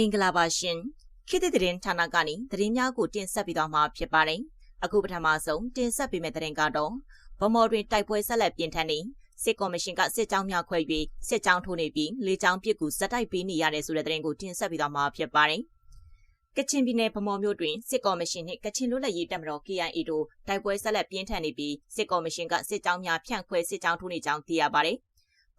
မင်္ဂလာပါရှင်ခေတ်သစ်သတင်းဌာနကနေသတင်းများကိုတင်ဆက်ပေးသွားမှာဖြစ်ပါတယ်အခုပထမဆုံးတင်ဆက်ပေးမယ့်သတင်းကတော့ဗမော်တွင်တိုက်ပွဲဆက်လက်ပြင်းထန်နေစစ်ကော်မရှင်ကစစ်ကြောင်းများခွဲပြီးစစ်ကြောင်းထိုးနေပြီးလေကြောင်းပစ်ကူဇက်တိုက်ပေးနေရတဲ့ဆိုတဲ့သတင်းကိုတင်ဆက်ပေးသွားမှာဖြစ်ပါတယ်ကချင်ပြည်နယ်ဗမော်မြို့တွင်စစ်ကော်မရှင်နှင့်ကချင်လူလက်ရေးတပ်မတော် KIA တို့တိုက်ပွဲဆက်လက်ပြင်းထန်နေပြီးစစ်ကော်မရှင်ကစစ်ကြောင်းများဖြန့်ခွဲစစ်ကြောင်းထိုးနေကြောင်းသိရပါတယ်။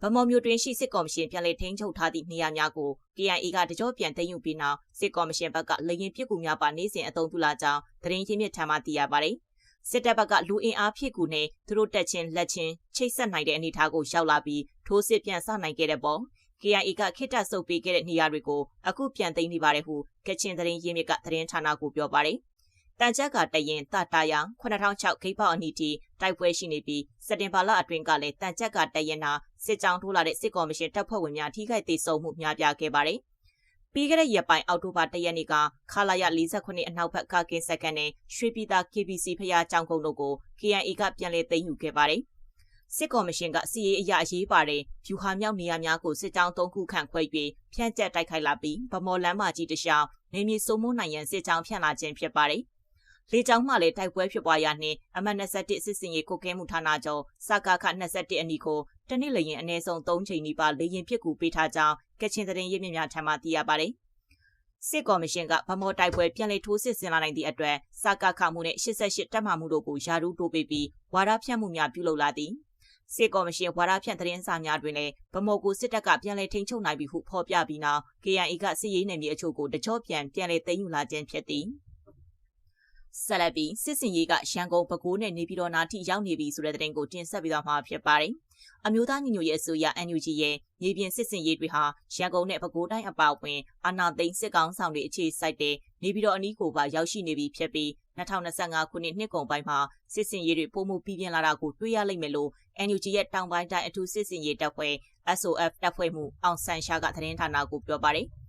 ဗမော်မျိုးတွင်ရှိစစ်ကော်မရှင်ပြန်လည်ထိန်းချုပ်ထားသည့်နေရာများကို KIA ကတကြောပြန်သိမ်းယူပြီးနောက်စစ်ကော်မရှင်ဘက်ကလေရင်ပစ်ကူများပါနေစဉ်အသုံးပြုလာကြောင်းသတင်းရင်းမြစ်ထံမှသိရပါတယ်။စစ်တပ်ဘက်ကလူအင်အားဖြည့်ကူနဲ့သူတို့တက်ချင်းလက်ချင်းချိတ်ဆက်နိုင်တဲ့အနေအထားကိုရောက်လာပြီးထိုးစစ်ပြန်ဆနိုင်ခဲ့တဲ့ပုံ KIA ကခိတဆုပ်ပေးခဲ့တဲ့နေရာတွေကိုအခုပြန်သိမ်းနေပါတယ်ဟုကချင်သတင်းရင်းမြစ်ကသတင်းဌာနကိုပြောပါတယ်။ တန်ချက်ကတရင်တတာယ9006ဂိတ်ပေါအနီတီတိုက်ပွဲရှိနေပြီးစက်တင်ဘာလအတွင်းကလည်းတန်ချက်ကတရင်နာစစ်ကြောင်းထိုးလာတဲ့စစ်ကော်မရှင်တပ်ဖွဲ့ဝင်များထိခိုက်ဒေဆုံးမှုများပြားခဲ့ပါတယ်။ပြီးခဲ့တဲ့ရက်ပိုင်းအောက်တိုဘာ၁ရက်နေ့ကခလာရ48အနောက်ဘက်ကကင်းစက္ကန့်နဲ့ရွှေပြည်သာ KBC ဖျားကြောင်ကုန်းတို့ကို KNA ကပြန်လည်သိမ်းယူခဲ့ပါတယ်။စစ်ကော်မရှင်ကစီရေးအရာအရေးပါတဲ့ဖြူဟာမြောက်နေရာများကိုစစ်ကြောင်း၃ခုခန့်ခွဲပြီးဖြန့်ကျက်တိုက်ခိုက်လာပြီးဗမော်လမ်းမကြီးတခြားနေမြေစုံမိုးနိုင်ရန်စစ်ကြောင်းဖြန့်လာခြင်းဖြစ်ပါတယ်။ လေကြောင်းမှလည်းတိုက်ပွဲဖြစ်ပွားရာနှင့်အမှတ်21စစ်စင်ရေးကုတ်ကဲမှုဌာနချုပ်စကာခ21အနီကိုတနစ်လျင်အနည်းဆုံး3ချိန်နီးပါလေရင်ဖြစ်ကူပေးထားကြောင်းကချင်သတင်းရင်းမြစ်များထံမှသိရပါတယ်။စစ်ကော်မရှင်ကဗမော်တိုက်ပွဲပြန်လည်ထိုးစစ်ဆင်လာနိုင်သည့်အတွက်စကာခမှုနဲ့88တပ်မှမှုတို့ကိုယာရုတိုးပေးပြီးဝါဒဖြန့်မှုများပြုလုပ်လာသည်။စစ်ကော်မရှင်ဝါဒဖြန့်သတင်းစာများတွင်လည်းဗမော်ကိုစစ်တပ်ကပြန်လည်ထိန်းချုပ်နိုင်ပြီဟုဖော်ပြပြီးနောက် KNA ကစစ်ရေးနယ်မြေအချို့ကိုတကြောပြန်ပြန်လည်သိမ်းယူလာခြင်းဖြစ်သည်။ ဆက်လက်ပြီးစစ်စင်ရေးကရန်ကုန်ပဲခူးနဲ့နေပြည်တော်နာထိရောက်နေပြီဆိုတဲ့သတင်းကိုတင်ဆက်ပေးသွားမှာဖြစ်ပါတယ်။အမျိုးသားညီညွတ်ရေးအစိုးရ NUG ရဲ့မြေပြင်စစ်စင်ရေးတွေဟာရန်ကုန်နဲ့ပဲခူးတိုင်းအပါအဝင်အာဏာသိမ်းစစ်ကောင်ဆောင်တွေအခြေစိုက်တဲ့နေပြည်တော်အနီးကိုပါရောက်ရှိနေပြီဖြစ်ပြီး2025ခုနှစ်နှစ်ကုန်ပိုင်းမှာစစ်စင်ရေးတွေပုံမှုပြည်ပြင်းလာတာကိုတွေ့ရလိမ့်မယ်လို့ NUG ရဲ့တောင်ပိုင်းတိုင်းအထူးစစ်စင်ရေးတပ်ဖွဲ့ SOF တပ်ဖွဲ့မှုအောင်ဆန်ရှာကသတင်းဌာနကိုပြောပါတယ်။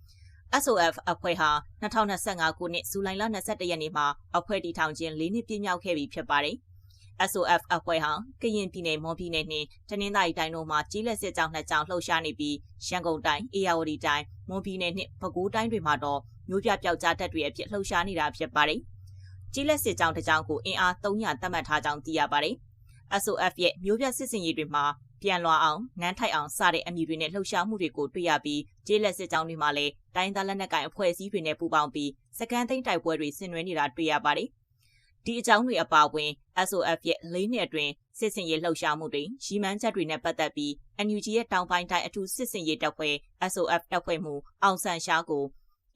SOF အဖွဲ့ဟာ2025ခုနှစ်ဇူလိုင်လ22ရက်နေ့မှာအဖွဲ့တည်ထောင်ခြင်း၄နှစ်ပြည့်မြောက်ခဲ့ပြီဖြစ်ပါတယ်။ SOF အဖွဲ့ဟာကရင်ပြည်နယ်မွန်ပြည်နယ်နှင့်တနင်္သာရီတိုင်းတို့မှာကြီးလက်စစ်ကြောင်းနှစ်ကြောင်းလှုပ်ရှားနေပြီးရန်ကုန်တိုင်း၊အေရဝတီတိုင်း၊မွန်ပြည်နယ်နှင့်ပဲခူးတိုင်းတွေမှာတော့မျိုးပြပျောက်ကြားတပ်တွေအဖြစ်လှုပ်ရှားနေတာဖြစ်ပါတယ်။ကြီးလက်စစ်ကြောင်းတစ်ကြောင်းကိုအင်အား300သတ်မှတ်ထားကြောင်းသိရပါတယ်။ SOF ရဲ့မျိုးပြစစ်စင်ရေးတွေမှာ ပြန်လွှာအောင်နန်းထိုက်အောင်စတဲ့အမည်တွေနဲ့လှုပ်ရှားမှုတွေကိုတွေ့ရပြီးကျေးလက်စစ်ကြောင်းတွေမှာလည်းတိုင်းသားလက်နက်ကိုင်အဖွဲ့အစည်းတွေနဲ့ပူးပေါင်းပြီးစကန်သိန်းတိုက်ပွဲတွေဆင်နွှဲနေတာတွေ့ရပါတယ်။ဒီအကြောင်းတွေအပါအဝင် SOF ရဲ့လေးနှစ်အတွင်းစစ်စင်ရေးလှုပ်ရှားမှုတွေရီမန်းချက်တွေနဲ့ပတ်သက်ပြီး NUG ရဲ့တောင်ပိုင်းတိုင်းအထူးစစ်စင်ရေးတပ်ဖွဲ့ SOF တပ်ဖွဲ့မှုအောင်ဆန်ရှားကို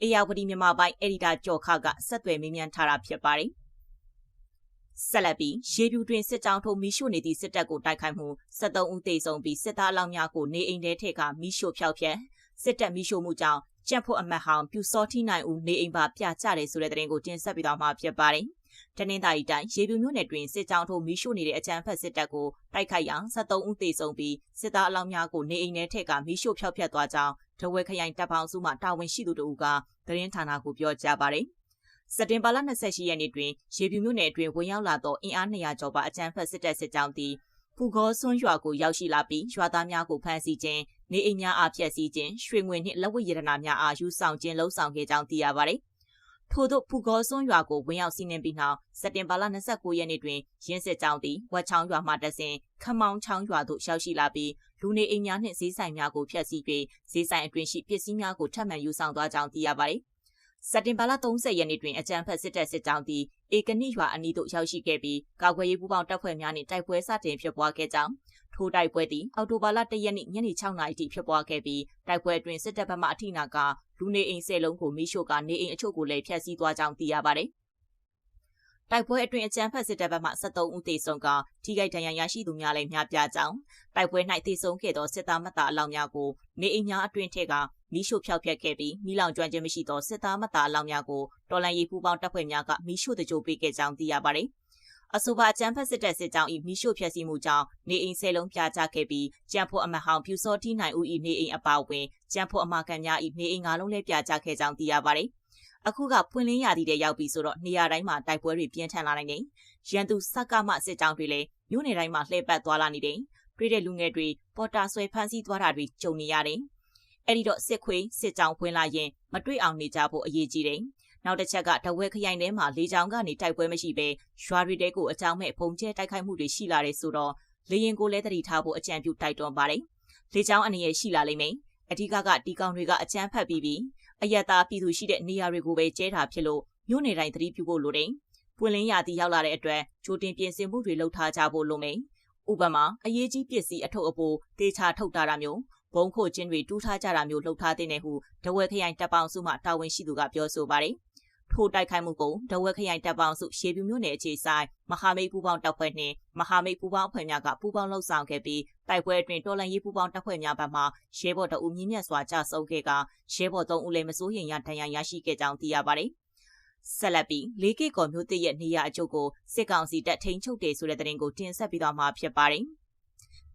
အေယာဝတီမြန်မာပိုင်းအက်ဒီတာကျော်ခကဆက်သွယ်မေးမြန်းထားတာဖြစ်ပါတယ်။ ဆက်လက်ပြီးရေပြူတွင်စစ်ကြောင်းထိုးမိရှို့နေသည့်စစ်တပ်ကိုတိုက်ခိုက်မှု73ဦးသေဆုံးပြီးစစ်သားအလောင်းများကိုနေအိမ်ထဲထည့်ကမိရှို့ဖျောက်ဖျက်စစ်တပ်မိရှို့မှုကြောင့်ကြက်ဖို့အမတ်ဟောင်ပြူစောတိနိုင်ဦးနေအိမ်ပါပြကြတယ်ဆိုတဲ့သတင်းကိုတင်ဆက်ပေးသွားမှာဖြစ်ပါတယ်။တနင်္သာရီတိုင်းရေပြူမြို့နယ်တွင်စစ်ကြောင်းထိုးမိရှို့နေတဲ့အကြမ်းဖက်စစ်တပ်ကိုတိုက်ခိုက်ရာ73ဦးသေဆုံးပြီးစစ်သားအလောင်းများကိုနေအိမ်ထဲထည့်ကမိရှို့ဖျောက်ဖျက်သွားကြောင်းဒဝဲခရိုင်တပ်ပေါင်းစုမှတာဝန်ရှိသူတို့ကသတင်းဌာနကိုပြောကြားပါတယ်။ စက်တင်ဘာလ28ရက်နေ့တွင်ရေပြူမြို့နယ်အတွင်းဝင်ရောက်လာသောအင်အား200ကျော်ပါအကြမ်းဖက်စစ်တပ်စစ်ကြောင်းသည်ဖူကောဆွန်းရွာကိုရောက်ရှိလာပြီးရွာသားများကိုဖမ်းဆီးခြင်းနေအိမ်များအားဖျက်ဆီးခြင်းရွှေငွေနှင့်လက်ဝတ်ရတနာများအားယူဆောင်ခြင်းလှုံ့ဆော်ခဲ့ကြောင်းသိရပါသည်။ထို့သောဖူကောဆွန်းရွာကိုဝင်ရောက်စီးနင်းပြီးနောက်စက်တင်ဘာလ29ရက်နေ့တွင်ရင်းစစ်ကြောင်းသည်ဝက်ချောင်းရွာမှတဆင်ခမောင်းချောင်းရွာသို့ရောက်ရှိလာပြီးလူနေအိမ်များနှင့်ဈေးဆိုင်များကိုဖျက်ဆီးပြီးဈေးဆိုင်အတွင်းရှိပစ္စည်းများကိုထပ်မံယူဆောင်သွားကြောင်းသိရပါသည်။ စက်တင်ဘာလ30ရက်နေ့တွင်အကြမ်းဖက်စစ်တပ်စစ်ကြောင်းသည်ဧကနိရွာအနီးသို့ရောက်ရှိခဲ့ပြီးကာကွယ်ရေးပူးပေါင်းတပ်ဖွဲ့များနှင့်တိုက်ပွဲစတင်ဖြစ်ပွားခဲ့ကြောင်းထိုတိုက်ပွဲသည်အောက်တိုဘာလ1ရက်နေ့ညနေ6နာရီထိဖြစ်ပွားခဲ့ပြီးတိုက်ပွဲအတွင်းစစ်တပ်ဘက်မှအထိနာကလူနေအိမ်၁၀လုံးကိုမိရှို့ကနေအိမ်အချို့ကိုလည်းဖျက်ဆီးသွားကြောင်းသိရပါတယ်။ တိုက်ပွဲအတွင်းအကြမ်းဖက်စစ်တပ်ဘက်မှ73ဦးသေဆုံးကထိခိုက်ဒဏ်ရာရရှိသူများလည်းများပြားကြောင်းတိုက်ပွဲ၌သေဆုံးခဲ့သောစစ်သားမသားအလောင်းများကိုနေအိမ်များအတွင်းထက်ကမိရှို့ဖျောက်ဖျက်ခဲ့ပြီးမိလောင်ကျွမ်းခြင်းမရှိသောစစ်သားမသားအလောင်းများကိုတော်လန်ရေးပူးပေါင်းတပ်ဖွဲ့များကမိရှို့တကြိုပေးခဲ့ကြောင်းသိရပါတယ်။အဆိုပါအကြမ်းဖက်စစ်တပ်စစ်ကြောင်း၏မိရှို့ဖျက်ဆီးမှုကြောင့်နေအိမ်ဆယ်လုံးပြာကျခဲ့ပြီးကြံဖို့အမဟောင်ပြူစောတိနိုင်ဦး၏နေအိမ်အပါအဝင်ကြံဖို့အမကန်များ၏နေအိမ်ငါးလုံးလည်းပြာကျခဲ့ကြောင်းသိရပါတယ်။ အခုကပွင့်လင်းရာသီတဲ့ရောက်ပြီဆိုတော့နေရာတိုင်းမှာတိုက်ပွဲတွေပြင်းထန်လာနိုင်တယ်။ရန်သူစကမစစ်ကြောင်းတွေလည်းမြို့နယ်တိုင်းမှာလှည့်ပတ်သွားလာနေတယ်။တွေ့တဲ့လူငယ်တွေပေါ်တာဆွဲဖမ်းဆီးသွားတာတွေကြုံနေရတယ်။အဲ့ဒီတော့စစ်ခွေးစစ်ကြောင်ဖွင့်လာရင်မတွေ့အောင်နေကြဖို့အရေးကြီးတယ်။နောက်တစ်ချက်ကတဝဲခရိုင်ထဲမှာလေကြောင်းကနေတိုက်ပွဲမရှိဘဲရွာတွေတဲကိုအကြောင်းမဲ့ပုံကျဲတိုက်ခိုက်မှုတွေရှိလာတယ်ဆိုတော့လေရင်ကိုလည်းတတိထားဖို့အကြံပြုတိုက်တွန်းပါတယ်။လေကြောင်းအနေနဲ့ရှိလာလိမ့်မယ်။အဓိကကတီကောင်တွေကအကြမ်းဖက်ပြီးပြီး အယက်သားပြည်သူရှိတဲ့နေရာတွေကိုပဲကျဲတာဖြစ်လို့မြို့နယ်တိုင်းသတိပြုဖို့လိုတယ်။ပွင့်လင်းရာသီရောက်လာတဲ့အတွက်ကြိုတင်ပြင်ဆင်မှုတွေလုပ်ထားကြဖို့လိုမယ်။ဥပမာအရေးကြီးပစ္စည်းအထုပ်အပိုးတေချာထုတ်တာမျိုးဘုံခိုချင်းတွေတူးထားကြတာမျိုးလှုပ်ထားတဲ့ဟုဒဝဲခရိုင်တပ်ပေါင်းစုမှတာဝန်ရှိသူကပြောဆိုပါတယ်။ ထိုတိုက်ခိုက်မှုကိုဒဝဲခရိုင်တပ်ပေါင်းစုရှေပြူမြို့နယ်အခြေဆိုင်မဟာမိတ်ပူးပေါင်းတပ်ဖွဲ့နှင့်မဟာမိတ်ပူးပေါင်းအဖွဲ့များကပူးပေါင်းလှုပ်ဆောင်ခဲ့ပြီးတိုက်ပွဲအတွင်းတော်လန်ရေးပူးပေါင်းတပ်ဖွဲ့များဘက်မှရဲဘော်တအူမြင့်မြတ်စွာကြဆုံးခဲ့ကရဲဘော်၃ဦးလည်းမစိုးရိမ်ရဒဏ်ရာရရှိခဲ့ကြောင်းသိရပါတယ်။ဆက်လက်ပြီးလေးကီကော်မျိုးတည့်ရဲ့နေရာအကျုပ်ကိုစစ်ကောင်စီတပ်ထိန်းချုပ်တယ်ဆိုတဲ့သတင်းကိုတင်ဆက်ပြီးတော့မှာဖြစ်ပါတယ်။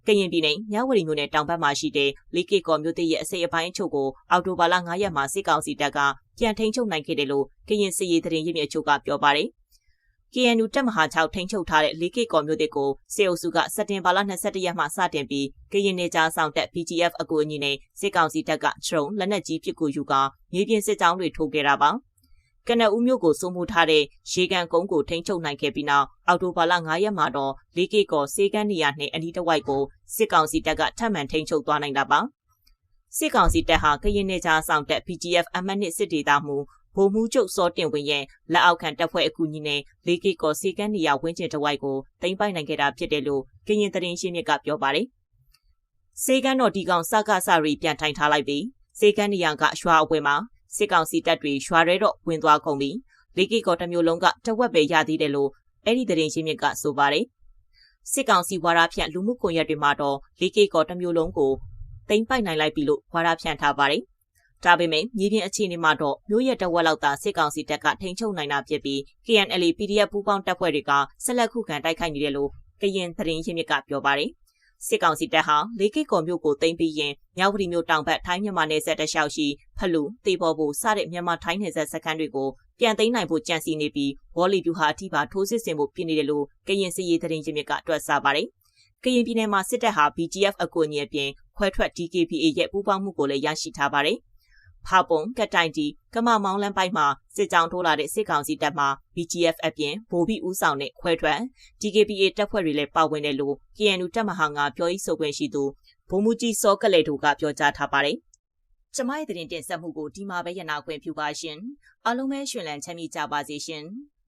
ကရင်ပြည်နယ်မြဝတီမြို့နယ်တောင်ဘက်မှာရှိတဲ့လီကီကော်မြို့သစ်ရဲ့အစိပ်အပိုင်းအချို့ကိုအော်တိုဘာလ9ရက်မှာစစ်ကောင်စီတပ်ကပြန်ထိန်းချုပ်နိုင်ခဲ့တယ်လို့ကရင်စစ်ရေးသတင်းရင်းမြစ်အချို့ကပြောပါတယ်။ KNU တပ်မဟာ6ထိန်းချုပ်ထားတဲ့လီကီကော်မြို့သစ်ကိုစေအုပ်စုကစက်တင်ဘာလ22ရက်မှစတင်ပြီးကရင်နေကြားဆောင်တက် PGF အကူအညီနဲ့စစ်ကောင်စီတပ်ကဒရုန်းလက်နက်ကြီးပစ်ကူယူကမြေပြင်စစ်ကြောင်းတွေထိုးခဲ့တာပါ။ ကနအူးမြို့ကိုစိုးမိုးထားတဲ့ရေကန်ကုန်းကိုထိန်းချုပ်နိုင်ခဲ့ပြီးနောက်အော်တိုဘာလ9ရက်မှာတော့လေးကေကောစေကန်းနေရနှင့်အနီးတစ်ဝိုက်ကိုစစ်ကောင်စီတပ်ကထပ်မံထိန်းချုပ်သွားနိုင်တာပါစစ်ကောင်စီတပ်ဟာကရင်နေကြားဆောင်တပ် PGF အမှတ်နှစ်စစ်ဒေသမှုဗိုလ်မှူးချုပ်စောတင်ဝင်းရဲ့လက်အောက်ခံတပ်ဖွဲ့အကူအညီနဲ့လေးကေကောစေကန်းနေရဝင်းကျင်တစ်ဝိုက်ကိုတင်ပိုက်နိုင်ခဲ့တာဖြစ်တယ်လို့ကရင်သတင်းရှင်းမြစ်ကပြောပါတယ်စေကန်းတော်ဒီကောင်စကားစရီပြန်ထိုင်ထားလိုက်ပြီးစေကန်းနေရကရွာအဝဲမှာ စစ်ကောင်စီတပ်တွေရွာရဲတော့ဝင်သွားကုန်ပြီးလေးကီကော်တမျိုးလုံးကတဝက်ပဲရသေးတယ်လို့အဲ့ဒီသတင်းရှင်းမြစ်ကဆိုပါတယ်စစ်ကောင်စီဝါရဖြန့်လူမှုကွန်ရက်တွေမှာတော့လေးကီကော်တမျိုးလုံးကိုတိမ့်ပိုက်နိုင်လိုက်ပြီလို့ဝါရဖြန့်ထားပါတယ်ဒါပေမဲ့မြေပြင်အခြေအနေမှာတော့မျိုးရက်တဝက်လောက်သာစစ်ကောင်စီတပ်ကထိန်းချုပ်နိုင်တာဖြစ်ပြီး KNL PDF ပူးပေါင်းတပ်ဖွဲ့တွေကဆက်လက်ခုခံတိုက်ခိုက်နေတယ်လို့ကရင်သတင်းရင်းမြစ်ကပြောပါတယ် စစ်ကောင်စီတပ်ဟာလေးကိတ်ကော်မြို့ကိုသိမ်းပြီးရင်မြောက်ပရီမြို့တောင်ဘက်ထိုင်းမြန်မာနယ်စပ်တလျှောက်ရှိဖလူတေပေါ်ဘူစတဲ့မြန်မာထိုင်းနယ်စပ်စခန်းတွေကိုပြန်သိမ်းနိုင်ဖို့ကြံစီနေပြီးဝေါ်လီပြူဟာအထိပါထိုးစစ်ဆင်ဖို့ပြင်နေတယ်လို့ကရင်စစ်ရေးသတင်းရင်းမြစ်ကတွက်ဆပါတယ်။ကရင်ပြည်နယ်မှာစစ်တပ်ဟာ BGF အကူအညီအပြင်ခွဲထွက် DKPA ရဲ့ပူးပေါင်းမှုကိုလည်းရရှိထားပါတယ်။ ဖာပုံကတိုင်တီကမမောင်းလန်းပိုက်မှာစစ်ကြောင်းထိုးလာတဲ့စစ်ကောင်စီတပ်မှ BGF အပြင်ဗိုလ်ပြီးဦးဆောင်တဲ့ခွဲထွက် DKPA တပ်ဖွဲ့တွေလည်းပါဝင်တယ်လို့ KNU တပ်မဟာငါပြောရေးဆိုခွင့်ရှိသူဗိုလ်မှူးကြီးစောကလေတို့ကပြောကြားထားပါတယ်။ကျမရဲ့တင်တင်ဆက်မှုကိုဒီမှာပဲရနာခွင့်ပြုပါရှင်။အားလုံးပဲရှင်လန်းချမ်းမြေ့ကြပါစေရှင်။